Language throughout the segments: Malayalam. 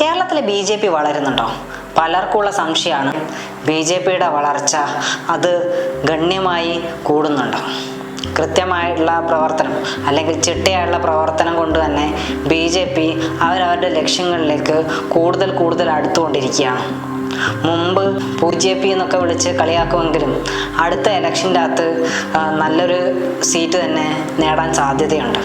കേരളത്തിലെ ബി ജെ പി വളരുന്നുണ്ടോ? പലർക്കുള്ള സംശയമാണ്. ബി ജെ പിയുടെ വളർച്ച അത് ഗണ്യമായി കൂടുന്നുണ്ടോ? കൃത്യമായിട്ടുള്ള പ്രവർത്തനം അല്ലെങ്കിൽ ചിട്ടയായുള്ള പ്രവർത്തനം കൊണ്ട് തന്നെ ബി ജെ പി അവരവരുടെ ലക്ഷ്യങ്ങളിലേക്ക് കൂടുതൽ കൂടുതൽ അടുത്തുകൊണ്ടിരിക്കുകയാണ്. മുമ്പ് പു ജെ പി എന്നൊക്കെ വിളിച്ച് കളിയാക്കുമെങ്കിലും അടുത്ത ഇലക്ഷന്റെ അകത്ത് നല്ലൊരു സീറ്റ് തന്നെ നേടാൻ സാധ്യതയുണ്ട്.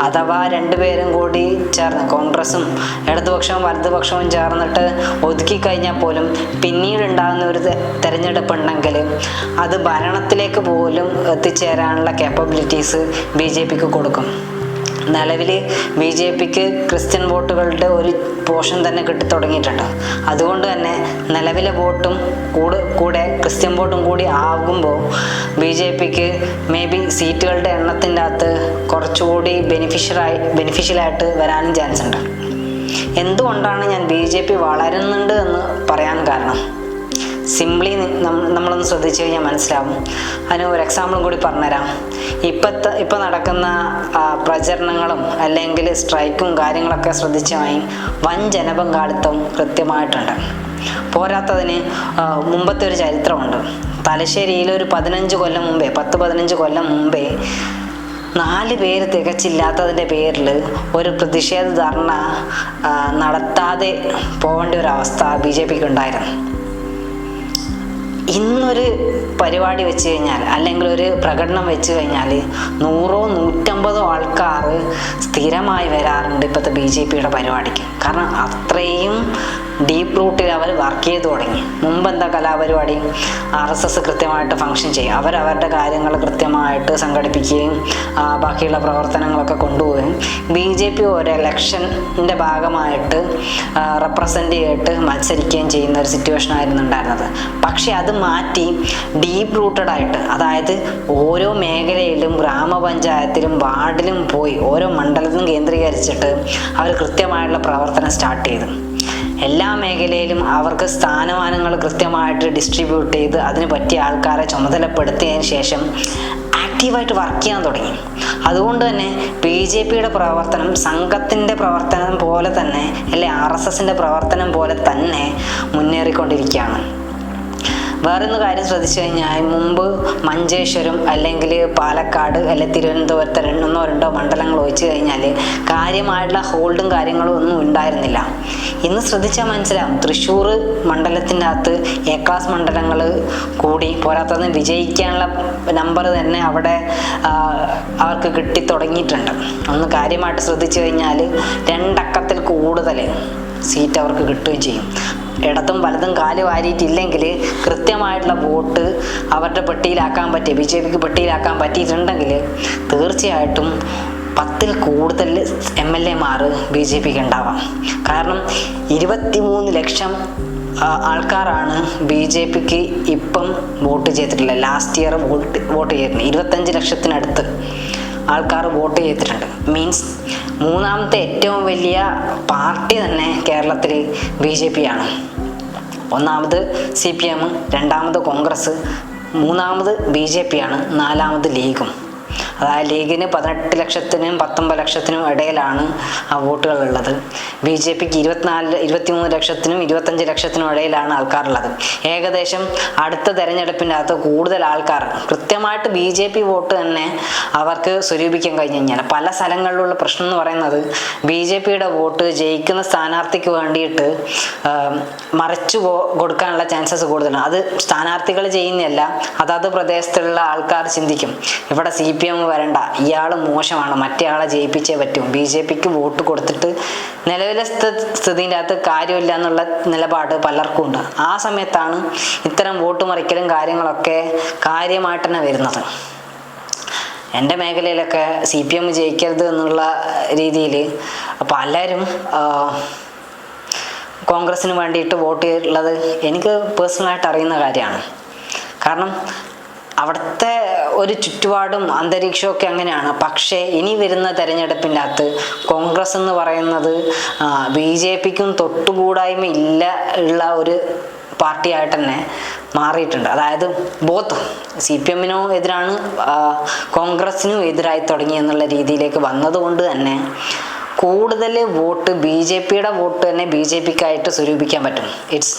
അഥവാ രണ്ടുപേരും കൂടി ചേർന്ന് കോൺഗ്രസും ഇടതുപക്ഷവും വലതുപക്ഷവും ചേർന്നിട്ട് ഒതുക്കി കഴിഞ്ഞാൽ പോലും പിന്നീട് ഉണ്ടാകുന്ന ഒരു തെ- തെരഞ്ഞെടുപ്പ് ഉണ്ടെങ്കിൽ അത് ഭരണത്തിലേക്ക് പോലും എത്തിച്ചേരാനുള്ള കേപ്പബിലിറ്റീസ് ബി ജെ പിക്ക് കൊടുക്കും. നിലവിൽ ബി ജെ പിക്ക് ക്രിസ്ത്യൻ വോട്ടുകളുടെ ഒരു പോർഷൻ തന്നെ കിട്ടി തുടങ്ങിയിട്ടുണ്ട്. അതുകൊണ്ട് തന്നെ നിലവിലെ വോട്ടും കൂടെ കൂടെ ക്രിസ്ത്യൻ വോട്ടും കൂടി ആകുമ്പോൾ ബി ജെ പിക്ക് മേ ബി സീറ്റുകളുടെ എണ്ണത്തിന്റെ അകത്ത് കുറച്ചുകൂടി ബെനിഫിഷ്യറായി ബെനിഫിഷ്യലായിട്ട് വരാനും ചാൻസ് ഉണ്ട് എന്തുകൊണ്ടാണ് ഞാൻ ബി ജെ പി വളരുന്നുണ്ട് എന്ന് പറയാൻ കാരണം? സിംപ്ലി നമ്മളൊന്ന് ശ്രദ്ധിച്ചു കഴിഞ്ഞാൽ മനസ്സിലാവും. അതിന് ഒരു എക്സാമ്പിളും കൂടി പറഞ്ഞുതരാം. ഇപ്പത്തെ ഇപ്പം നടക്കുന്ന പ്രചരണങ്ങളും അല്ലെങ്കിൽ സ്ട്രൈക്കും കാര്യങ്ങളൊക്കെ ശ്രദ്ധിച്ചാൽ വൻ ജനപങ്കാളിത്തം കൃത്യമായിട്ടുണ്ട്. പോരാത്തതിന് മുമ്പത്തെ ഒരു ചരിത്രമുണ്ട്. തലശ്ശേരിയിൽ ഒരു പതിനഞ്ച് കൊല്ലം മുമ്പേ പത്ത് പതിനഞ്ച് കൊല്ലം മുമ്പേ നാല് പേര് തികച്ചില്ലാത്തതിന്റെ പേരിൽ ഒരു പ്രതിഷേധ ധർണ നടത്താതെ പോകേണ്ട ഒരു അവസ്ഥ ബി ജെ പിക്ക് ഉണ്ടായിരുന്നു. ഇന്നൊരു പരിപാടി വെച്ച് കഴിഞ്ഞാൽ അല്ലെങ്കിൽ ഒരു പ്രകടനം വെച്ച് കഴിഞ്ഞാൽ നൂറോ നൂറ്റമ്പതോ ആൾക്കാർ സ്ഥിരമായി വരാറുണ്ട് ഇപ്പോഴത്തെ ബി ജെ പിയുടെ പരിപാടിക്ക്. കാരണം അത്രയും ഡീപ്പ് റൂട്ടിൽ അവർ വർക്ക് ചെയ്ത് തുടങ്ങി. മുമ്പ് എന്താ കലാപരിപാടി? ആർ എസ് എസ് കൃത്യമായിട്ട് ഫങ്ഷൻ ചെയ്യും. അവരവരുടെ കാര്യങ്ങൾ കൃത്യമായിട്ട് സംഘടിപ്പിക്കുകയും ബാക്കിയുള്ള പ്രവർത്തനങ്ങളൊക്കെ കൊണ്ടുപോവുകയും ബി ജെ പി ഒരു ഇലക്ഷന്റെ ഭാഗമായിട്ട് റെപ്രസെന്റ് ചെയ്തിട്ട് മത്സരിക്കുകയും ചെയ്യുന്ന ഒരു സിറ്റുവേഷൻ ആയിരുന്നു ഉണ്ടായിരുന്നത്. പക്ഷേ അത് മാറ്റി ഡീപ്പ് റൂട്ടഡ് ആയിട്ട് അതായത് ഓരോ മേഖലയിലും ഗ്രാമപഞ്ചായത്തിലും വാർഡിലും പോയി ഓരോ മണ്ഡലത്തിലും കേന്ദ്രീകരിച്ചിട്ട് അവർ കൃത്യമായിട്ടുള്ള പ്രവർത്തനം സ്റ്റാർട്ട് ചെയ്തു. എല്ലാ മേഖലയിലും അവർക്ക് സ്ഥാനമാനങ്ങൾ കൃത്യമായിട്ട് ഡിസ്ട്രിബ്യൂട്ട് ചെയ്ത് അതിന് പറ്റിയ ആൾക്കാരെ ചുമതലപ്പെടുത്തിയതിന് ശേഷം ആക്റ്റീവായിട്ട് വർക്ക് ചെയ്യാൻ തുടങ്ങി. അതുകൊണ്ട് തന്നെ ബി ജെ പിയുടെ പ്രവർത്തനം സംഘത്തിന്റെ പ്രവർത്തനം പോലെ തന്നെ അല്ലെ ആർ എസ് എസിന്റെ പ്രവർത്തനം പോലെ തന്നെ മുന്നേറിക്കൊണ്ടിരിക്കുകയാണ്. വേറൊരു കാര്യം ശ്രദ്ധിച്ചു കഴിഞ്ഞാൽ മുമ്പ് മഞ്ചേശ്വരം അല്ലെങ്കിൽ പാലക്കാട് അല്ലെങ്കിൽ തിരുവനന്തപുരത്ത് രണ്ടെന്നോ രണ്ടോ മണ്ഡലങ്ങൾ ഒഴിച്ചു കഴിഞ്ഞാൽ കാര്യമായിട്ടുള്ള ഹോൾഡും കാര്യങ്ങളും ഒന്നും ഉണ്ടായിരുന്നില്ല. ഇന്ന് ശ്രദ്ധിച്ചാൽ മനസ്സിലാവും. തൃശ്ശൂർ മണ്ഡലത്തിന്റെ അകത്ത് എ ക്ലാസ് മണ്ഡലങ്ങൾ കൂടി പോരാത്തതിന് വിജയിക്കാനുള്ള നമ്പർ തന്നെ അവിടെ അവർക്ക് കിട്ടി തുടങ്ങിയിട്ടുണ്ട്. ഒന്ന് കാര്യമായിട്ട് ശ്രദ്ധിച്ചു കഴിഞ്ഞാൽ രണ്ടക്കത്തിൽ കൂടുതൽ സീറ്റ് അവർക്ക് കിട്ടുകയും ചെയ്യും. ഇടത്തും വലതും കാൽ വാരിയിട്ടില്ലെങ്കിൽ കൃത്യമായിട്ടുള്ള വോട്ട് അവരുടെ പെട്ടിയിലാക്കാൻ പറ്റിയ ബി ജെ പിക്ക് പെട്ടിയിലാക്കാൻ പറ്റിയിട്ടുണ്ടെങ്കിൽ തീർച്ചയായിട്ടും പത്തിൽ കൂടുതൽ എം എൽ എമാർ ബി ജെ പിക്ക് ഉണ്ടാവാം. കാരണം ഇരുപത്തിമൂന്ന് ലക്ഷം ആൾക്കാരാണ് ബി ജെ പിക്ക് ഇപ്പം വോട്ട് ചെയ്തിട്ടുള്ളത്. ലാസ്റ്റ് ഇയർ വോട്ട് വോട്ട് ചെയ്തിട്ടുണ്ട്. ഇരുപത്തഞ്ച് ലക്ഷത്തിനടുത്ത് ആൾക്കാർ വോട്ട് ചെയ്തിട്ടുണ്ട്. മീൻസ് മൂന്നാമത്തെ ഏറ്റവും വലിയ പാർട്ടി തന്നെ കേരളത്തിൽ ബി ജെ പി ആണ്. ഒന്നാമത് സി പി എം രണ്ടാമത് കോൺഗ്രസ് മൂന്നാമത് ബി ജെ പി ആണ് നാലാമത് ലീഗും. അതായത് ലീഗിന് പതിനെട്ട് ലക്ഷത്തിനും പത്തൊമ്പത് ലക്ഷത്തിനും ഇടയിലാണ് ആ വോട്ടുകൾ ഉള്ളത് ബി ജെ പിക്ക് ഇരുപത്തിനാല് ഇരുപത്തിമൂന്ന് ലക്ഷത്തിനും ഇരുപത്തഞ്ച് ലക്ഷത്തിനും ഇടയിലാണ് ആൾക്കാരുള്ളത്. ഏകദേശം അടുത്ത തെരഞ്ഞെടുപ്പിന്റെ അകത്ത് കൂടുതൽ ആൾക്കാർ കൃത്യമായിട്ട് ബി ജെ പി വോട്ട് തന്നെ അവർക്ക് സ്വരൂപിക്കാൻ കഴിഞ്ഞു കഴിഞ്ഞാൽ. പല സ്ഥലങ്ങളിലുള്ള പ്രശ്നം എന്ന് പറയുന്നത് ബി ജെ പിയുടെ വോട്ട് ജയിക്കുന്ന സ്ഥാനാർത്ഥിക്ക് വേണ്ടിയിട്ട് മറച്ചു കൊടുക്കാനുള്ള ചാൻസസ് കൂടുതലാണ്. അത് സ്ഥാനാർത്ഥികൾ ചെയ്യുന്നതല്ല അതാത് പ്രദേശത്തുള്ള ആൾക്കാർ ചിന്തിക്കും. ഇവിടെ സി പി എം വരണ്ട. ഇയാൾ മോശമാണ്. മറ്റേ ആളെ ജയിപ്പിച്ചേ പറ്റും. ബി ജെ പിക്ക് വോട്ട് കൊടുത്തിട്ട് നിലവിലെ സ്ഥ- സ്ഥിതിന്റെ അകത്ത് കാര്യമില്ല എന്നുള്ള നിലപാട് പലർക്കും ഉണ്ട്. ആ സമയത്താണ് ഇത്തരം വോട്ട് മറിക്കലും കാര്യങ്ങളൊക്കെ കാര്യമായിട്ട് തന്നെ വരുന്നത്. എന്റെ മേഖലയിലൊക്കെ സി പി എം ജയിക്കരുത് എന്നുള്ള രീതിയിൽ പലരും കോൺഗ്രസ്സിന് വേണ്ടിയിട്ട് വോട്ട് ചെയ്തിട്ടുള്ളത് എനിക്ക് പേഴ്സണലായിട്ട് അറിയുന്ന കാര്യമാണ്. കാരണം അവിടുത്തെ ഒരു ചുറ്റുപാടും അന്തരീക്ഷവും ഒക്കെ അങ്ങനെയാണ്. പക്ഷേ ഇനി വരുന്ന തെരഞ്ഞെടുപ്പിന്റെ അകത്ത് കോൺഗ്രസ് എന്ന് പറയുന്നത് ബി ജെ പിക്കും തൊട്ടുകൂടായ്മ ഇല്ല ഉള്ള ഒരു പാർട്ടിയായിട്ട് തന്നെ മാറിയിട്ടുണ്ട്. അതായത് ബോത്ത്. സി പി എമ്മിനും എതിരാണ് കോൺഗ്രസ്സിനും എതിരായി തുടങ്ങി എന്നുള്ള രീതിയിലേക്ക് വന്നതുകൊണ്ട് തന്നെ കൂടുതൽ വോട്ട് ബി ജെ പിയുടെ വോട്ട് തന്നെ ബി ജെ പിക്കായിട്ട് സ്വരൂപിക്കാൻ പറ്റും. ഇറ്റ്സ്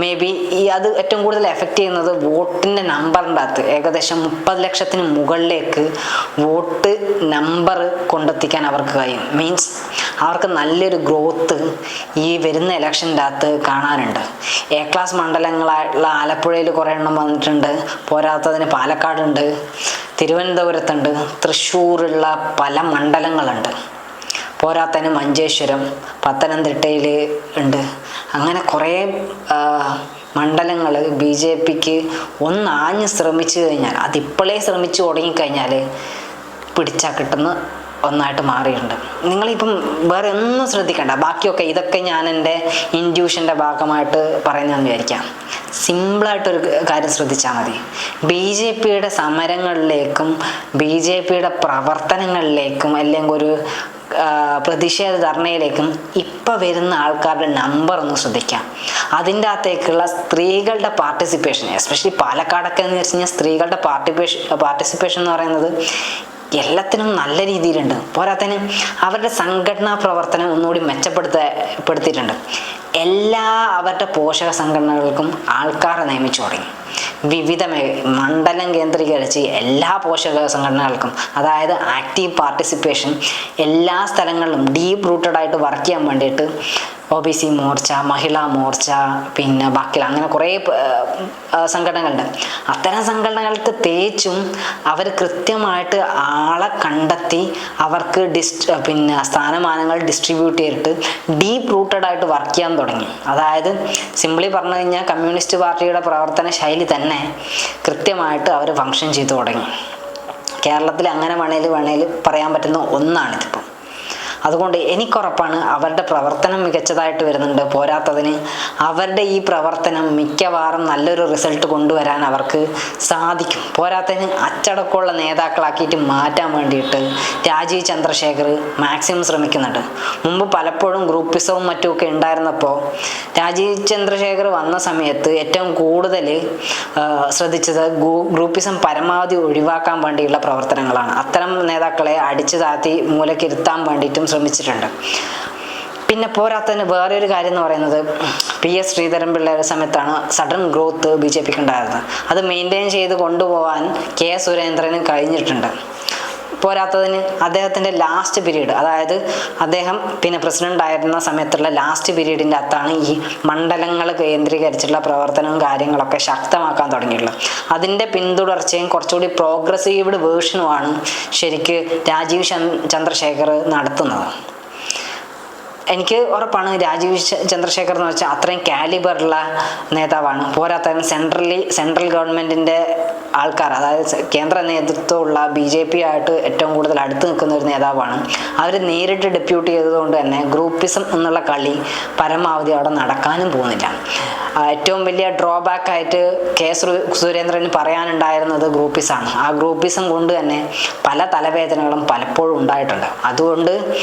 മേ ബി ഈ അത് ഏറ്റവും കൂടുതൽ എഫക്റ്റ് ചെയ്യുന്നത് വോട്ടിന്റെ നമ്പറിന്റെ അകത്ത് ഏകദേശം മുപ്പത് ലക്ഷത്തിന് മുകളിലേക്ക് വോട്ട് നമ്പർ കൊണ്ടെത്തിക്കാൻ അവർക്ക് കഴിയും. മീൻസ് അവർക്ക് നല്ലൊരു ഗ്രോത്ത് ഈ വരുന്ന ഇലക്ഷന്റെ അകത്ത് കാണാനുണ്ട്. എ ക്ലാസ് മണ്ഡലങ്ങളായിട്ടുള്ള ആലപ്പുഴയിൽ കുറേ എണ്ണം വന്നിട്ടുണ്ട്. പോരാത്തതിന് പാലക്കാടുണ്ട്. തിരുവനന്തപുരത്തുണ്ട്. തൃശ്ശൂരുള്ള പല മണ്ഡലങ്ങളുണ്ട്. പോരാത്തതിന് മഞ്ചേശ്വരം പത്തനംതിട്ടയിൽ ഉണ്ട്. അങ്ങനെ കുറേ മണ്ഡലങ്ങൾ ബി ജെ പിക്ക് ഒന്നാഞ്ഞ് ശ്രമിച്ചു കഴിഞ്ഞാൽ അതിപ്പോഴേ ശ്രമിച്ചു തുടങ്ങിക്കഴിഞ്ഞാൽ പിടിച്ചാൽ കിട്ടുന്ന ഒന്നായിട്ട് മാറിയിട്ടുണ്ട്. നിങ്ങളിപ്പം വേറെ ഒന്നും ശ്രദ്ധിക്കണ്ട. ബാക്കിയൊക്കെ ഇതൊക്കെ ഞാൻ എന്റെ ഇൻഡ്യൂഷന്റെ ഭാഗമായിട്ട് പറയുന്നതെന്ന് വിചാരിക്കാം. സിമ്പിളായിട്ടൊരു കാര്യം ശ്രദ്ധിച്ചാൽ മതി. ബി ജെ പിയുടെ സമരങ്ങളിലേക്കും ബി ജെ പിയുടെ പ്രവർത്തനങ്ങളിലേക്കും അല്ലെങ്കിൽ ഒരു പ്രതിഷേധ ധർണയിലേക്കും ഇപ്പം വരുന്ന ആൾക്കാരുടെ നമ്പർ ഒന്ന് ശ്രദ്ധിക്കാം. അതിന്റെ അകത്തേക്കുള്ള സ്ത്രീകളുടെ പാർട്ടിസിപ്പേഷൻ എസ്പെഷ്യലി പാലക്കാടൊക്കെ എന്ന് വെച്ച് കഴിഞ്ഞാൽ സ്ത്രീകളുടെ പാർട്ടിപ്പേഷൻ പാർട്ടിസിപ്പേഷൻ എന്ന് പറയുന്നത് എല്ലാത്തിനും നല്ല രീതിയിലുണ്ട്. പോരാത്തതിന് അവരുടെ സംഘടനാ പ്രവർത്തനം ഒന്നുകൂടി മെച്ചപ്പെടുത്തപ്പെടുത്തിയിട്ടുണ്ട് എല്ലാ അവരുടെ പോഷക സംഘടനകൾക്കും ആൾക്കാരെ നിയമിച്ചു തുടങ്ങി. വിവിധ മണ്ഡലം കേന്ദ്രീകരിച്ച് എല്ലാ പോഷക സംഘടനകൾക്കും അതായത് ആക്റ്റീവ് പാർട്ടിസിപ്പേഷൻ എല്ലാ സ്ഥലങ്ങളിലും ഡീപ്പ് റൂട്ടഡ് ആയിട്ട് വർക്ക് ചെയ്യാൻ വേണ്ടിയിട്ട് O B C Morcha Mahila Morcha പിന്നെ ബാക്കിയുള്ള അങ്ങനെ കുറേ സംഘടനകളുണ്ട്. അത്തരം സംഘടനകൾക്ക് തേച്ചും അവർ കൃത്യമായിട്ട് ആളെ കണ്ടെത്തി അവർക്ക് ഡിസ് പിന്നെ സ്ഥാനമാനങ്ങൾ ഡിസ്ട്രിബ്യൂട്ട് ചെയ്തിട്ട് ഡീപ്പ് റൂട്ടഡ് ആയിട്ട് വർക്ക് ചെയ്യാൻ തുടങ്ങി. അതായത് സിംപ്ലി പറഞ്ഞു കഴിഞ്ഞാൽ കമ്മ്യൂണിസ്റ്റ് പാർട്ടിയുടെ പ്രവർത്തന ശൈലി തന്നെ കൃത്യമായിട്ട് അവർ ഫങ്ഷൻ ചെയ്തു തുടങ്ങി. കേരളത്തിൽ അങ്ങനെ വേണേൽ വേണേൽ പറയാൻ പറ്റുന്ന ഒന്നാണിതിപ്പം. അതുകൊണ്ട് എനിക്കുറപ്പാണ് അവരുടെ പ്രവർത്തനം മികച്ചതായിട്ട് വരുന്നുണ്ട്. പോരാത്തതിന് അവരുടെ ഈ പ്രവർത്തനം മിക്കവാറും നല്ലൊരു റിസൾട്ട് കൊണ്ടുവരാൻ അവർക്ക് സാധിക്കും. പോരാത്തതിന് അച്ചടക്കമുള്ള നേതാക്കളാക്കിയിട്ട് മാറ്റാൻ വേണ്ടിയിട്ട് രാജീവ് ചന്ദ്രശേഖർ മാക്സിമം ശ്രമിക്കുന്നുണ്ട്. മുമ്പ് പലപ്പോഴും ഗ്രൂപ്പിസവും മറ്റുമൊക്കെ ഉണ്ടായിരുന്നപ്പോൾ രാജീവ് ചന്ദ്രശേഖർ വന്ന സമയത്ത് ഏറ്റവും കൂടുതൽ ശ്രദ്ധിച്ചത് ഗ്രൂപ്പിസം പരമാവധി ഒഴിവാക്കാൻ വേണ്ടിയുള്ള പ്രവർത്തനങ്ങളാണ്. അത്തരം നേതാക്കളെ അടിച്ചു താത്തി മൂലക്കിരുത്താൻ വേണ്ടിയിട്ടും ശ്രമിച്ചിട്ടുണ്ട്. പിന്നെ പോരാത്തതിന് വേറെ ഒരു കാര്യം എന്ന് പറയുന്നത് പി എസ് ശ്രീധരൻ പിള്ളയുടെ സമയത്താണ് സഡൻ ഗ്രോത്ത് ബി ജെ പിക്ക് ഉണ്ടായിരുന്നത്. അത് മെയിന്റെയിൻ ചെയ്ത് കൊണ്ടുപോകാൻ കെ സുരേന്ദ്രന് കഴിഞ്ഞിട്ടുണ്ട്. പോരാത്തതിന് അദ്ദേഹത്തിന്റെ ലാസ്റ്റ് പീരീഡ് അതായത് അദ്ദേഹം പിന്നെ പ്രസിഡന്റ് ആയിരുന്ന സമയത്തുള്ള ലാസ്റ്റ് പീരീഡിന്റെ അകത്താണ് ഈ മണ്ഡലങ്ങൾ കേന്ദ്രീകരിച്ചുള്ള പ്രവർത്തനവും കാര്യങ്ങളൊക്കെ ശക്തമാക്കാൻ തുടങ്ങിയിട്ടുള്ളത്. അതിന്റെ പിന്തുടർച്ചയും കുറച്ചുകൂടി പ്രോഗ്രസീവ്ഡ് വേർഷനുമാണ് ശരിക്ക് രാജീവ് ചന്ദ്- ചന്ദ്രശേഖർ നടത്തുന്നത്. എനിക്ക് ഉറപ്പാണ് രാജീവ് ചന്ദ്രശേഖർ എന്ന് വെച്ചാൽ അത്രയും കാലിബറുള്ള നേതാവാണ്. പോരാത്തതിന് സെൻട്രലി സെൻട്രൽ ഗവൺമെന്റിന്റെ ആൾക്കാർ അതായത് കേന്ദ്ര നേതൃത്വമുള്ള ബി ജെ പി ആയിട്ട് ഏറ്റവും കൂടുതൽ അടുത്ത് നിൽക്കുന്ന ഒരു നേതാവാണ്. അവർ നേരിട്ട് ഡെപ്യൂട്ട് ചെയ്തതുകൊണ്ട് തന്നെ ഗ്രൂപ്പിസം എന്നുള്ള കളി പരമാവധി അവിടെ നടക്കാനും പോകുന്നില്ല. ഏറ്റവും വലിയ ഡ്രോബാക്ക് ആയിട്ട് കെ സുര- സുരേന്ദ്രന് പറയാനുണ്ടായിരുന്നത് ഗ്രൂപ്പിസാണ്. ആ ഗ്രൂപ്പിസം കൊണ്ട് തന്നെ പല തലവേദനകളും പലപ്പോഴും ഉണ്ടായിട്ടുണ്ട്. അതുകൊണ്ട്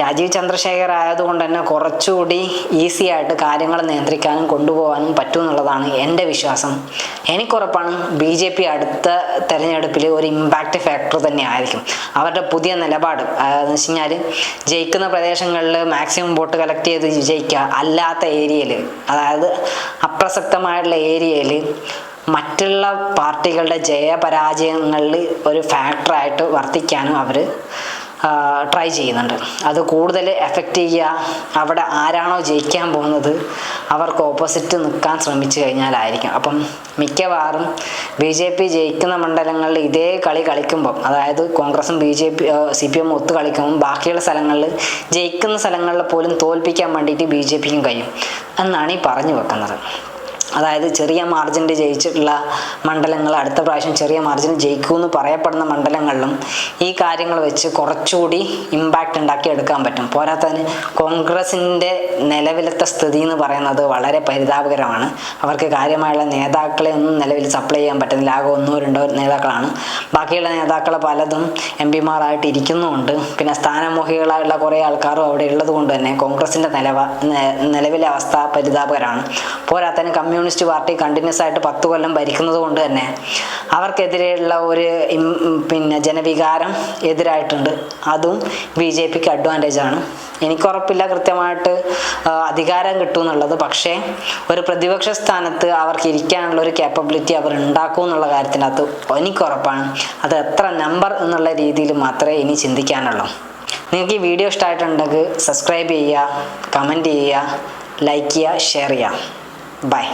രാജീവ് ചന്ദ്രശേഖർ ആയതുകൊണ്ട് തന്നെ കുറച്ചുകൂടി ഈസി ആയിട്ട് കാര്യങ്ങൾ നിയന്ത്രിക്കാനും കൊണ്ടുപോകാനും പറ്റും എന്നുള്ളതാണ് എന്റെ വിശ്വാസം. എനിക്കുറപ്പാണ് ബി ജെ പി അടുത്ത തെരഞ്ഞെടുപ്പിൽ ഒരു ഇമ്പാക്റ്റ് ഫാക്ടർ തന്നെ ആയിരിക്കും. അവരുടെ പുതിയ നിലപാട് എന്ന് വെച്ച് കഴിഞ്ഞാൽ ജയിക്കുന്ന പ്രദേശങ്ങളിൽ മാക്സിമം വോട്ട് കളക്ട് ചെയ്ത് വിജയിക്കുക അല്ലാത്ത ഏരിയയിൽ അതായത് അപ്രസക്തമായിട്ടുള്ള ഏരിയയിൽ മറ്റുള്ള പാർട്ടികളുടെ ജയപരാജയങ്ങളിൽ ഒരു ഫാക്ടറായിട്ട് വർത്തിക്കാനും അവർ ട്രൈ ചെയ്യുന്നുണ്ട്. അത് കൂടുതൽ എഫക്റ്റ് ചെയ്യുക. അവിടെ ആരാണോ ജയിക്കാൻ പോകുന്നത് അവർക്ക് ഓപ്പോസിറ്റ് നിൽക്കാൻ ശ്രമിച്ചു കഴിഞ്ഞാലായിരിക്കും. അപ്പം മിക്കവാറും ബി ജെ പി ജയിക്കുന്ന മണ്ഡലങ്ങളിൽ ഇതേ കളി കളിക്കുമ്പം അതായത് കോൺഗ്രസും B J P C P M ഒത്തു കളിക്കുമ്പം ബാക്കിയുള്ള സ്ഥലങ്ങളിൽ ജയിക്കുന്ന സ്ഥലങ്ങളിൽ പോലും തോൽപ്പിക്കാൻ വേണ്ടിയിട്ട് ബി ജെ പിക്കും കഴിയും. എന്നാണ് ഈ പറഞ്ഞു വെക്കുന്നത്. അതായത് ചെറിയ മാർജിനിൽ ജയിച്ചിട്ടുള്ള മണ്ഡലങ്ങൾ അടുത്ത പ്രാവശ്യം ചെറിയ മാർജിൻ ജയിക്കുമെന്ന് പറയപ്പെടുന്ന മണ്ഡലങ്ങളിലും ഈ കാര്യങ്ങൾ വെച്ച് കുറച്ചുകൂടി ഇമ്പാക്റ്റ് ഉണ്ടാക്കി എടുക്കാൻ പറ്റും. പോരാത്തതിന് കോൺഗ്രസിന്റെ നിലവിലത്തെ സ്ഥിതി എന്ന് പറയുന്നത് വളരെ പരിതാപകരമാണ്. അവർക്ക് കാര്യമായുള്ള നേതാക്കളെ ഒന്നും നിലവിൽ സപ്ലൈ ചെയ്യാൻ പറ്റുന്നില്ല. ആകെ ഒന്നോ രണ്ടോ നേതാക്കളാണ്. ബാക്കിയുള്ള നേതാക്കളെ പലതും എം പിമാരായിട്ട് ഇരിക്കുന്നുമുണ്ട്. പിന്നെ സ്ഥാനമോഹികളായുള്ള കുറേ ആൾക്കാരും അവിടെ ഉള്ളത് കൊണ്ട് തന്നെ കോൺഗ്രസിന്റെ നിലവ നിലവിലെ അവസ്ഥ പരിതാപകരമാണ്. പോരാത്തതിന് കമ്മ്യൂണിസ്റ്റ് പാർട്ടി കണ്ടിന്യൂസ് ആയിട്ട് പത്ത് കൊല്ലം ഭരിക്കുന്നത് കൊണ്ട് തന്നെ അവർക്കെതിരെയുള്ള ഒരു പിന്നെ ജനവികാരം എതിരായിട്ടുണ്ട്. അതും ബി ജെ പിക്ക് അഡ്വാന്റേജ് ആണ് എനിക്കുറപ്പില്ല കൃത്യമായിട്ട് അധികാരം കിട്ടും എന്നുള്ളത്. പക്ഷേ ഒരു പ്രതിപക്ഷ സ്ഥാനത്ത് അവർക്ക് ഇരിക്കാനുള്ള ഒരു കേപ്പബിലിറ്റി അവർ ഉണ്ടാക്കും എന്നുള്ള കാര്യത്തിനകത്ത് എനിക്കുറപ്പാണ് അത് എത്ര നമ്പർ എന്നുള്ള രീതിയിൽ മാത്രമേ ഇനി ചിന്തിക്കാനുള്ളൂ. നിങ്ങൾക്ക് ഈ വീഡിയോ ഇഷ്ടമായിട്ടുണ്ടെങ്കിൽ സബ്സ്ക്രൈബ് ചെയ്യുക കമന്റ് ചെയ്യുക ലൈക്ക് ചെയ്യുക ഷെയർ ചെയ്യുക. ബൈ